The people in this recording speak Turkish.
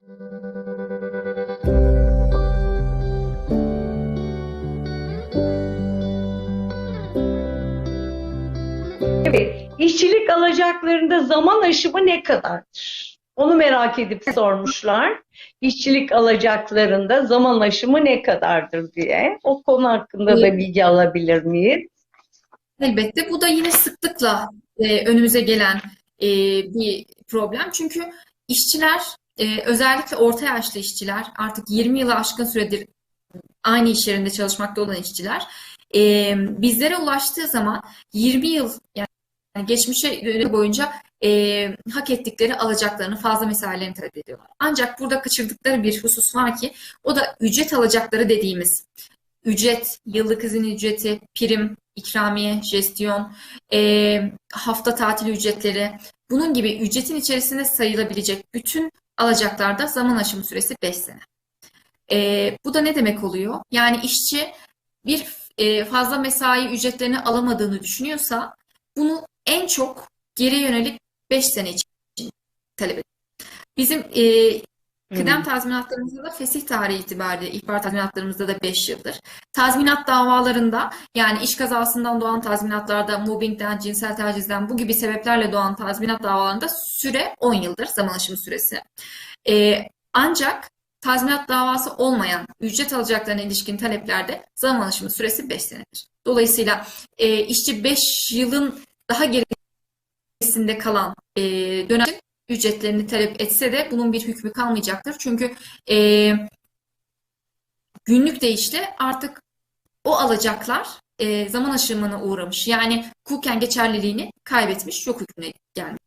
Evet, işçilik alacaklarında zaman aşımı ne kadardır? Onu merak edip sormuşlar. İşçilik alacaklarında zaman aşımı ne kadardır diye. O konu hakkında da bilgi alabilir miyiz? Elbette bu da yine sıklıkla e, önümüze gelen e, bir problem. Çünkü işçiler e, özellikle orta yaşlı işçiler artık 20 yılı aşkın süredir aynı iş yerinde çalışmakta olan işçiler e, bizlere ulaştığı zaman 20 yıl yani geçmişe boyunca e, hak ettikleri alacaklarını fazla mesailerini talep ediyorlar. Ancak burada kaçırdıkları bir husus var ki o da ücret alacakları dediğimiz ücret, yıllık izin ücreti, prim, ikramiye, jestiyon, e, hafta tatil ücretleri, bunun gibi ücretin içerisinde sayılabilecek bütün alacaklarda zaman aşımı süresi 5 sene. E, bu da ne demek oluyor? Yani işçi bir e, fazla mesai ücretlerini alamadığını düşünüyorsa bunu en çok geri yönelik 5 sene için talep ediyor. Bizim e, Kıdem tazminatlarımızda da fesih tarihi itibariyle ihbar tazminatlarımızda da 5 yıldır. Tazminat davalarında yani iş kazasından doğan tazminatlarda mobbingden, cinsel tacizden bu gibi sebeplerle doğan tazminat davalarında süre 10 yıldır zaman aşımı süresi. Ee, ancak tazminat davası olmayan ücret alacaklarına ilişkin taleplerde zaman aşımı süresi 5 senedir. Dolayısıyla e, işçi 5 yılın daha gerisinde kalan e, dönem ücretlerini talep etse de bunun bir hükmü kalmayacaktır. Çünkü e, günlük deyişle artık o alacaklar e, zaman aşımına uğramış. Yani hukuken geçerliliğini kaybetmiş, yok hükmüne gelmiş.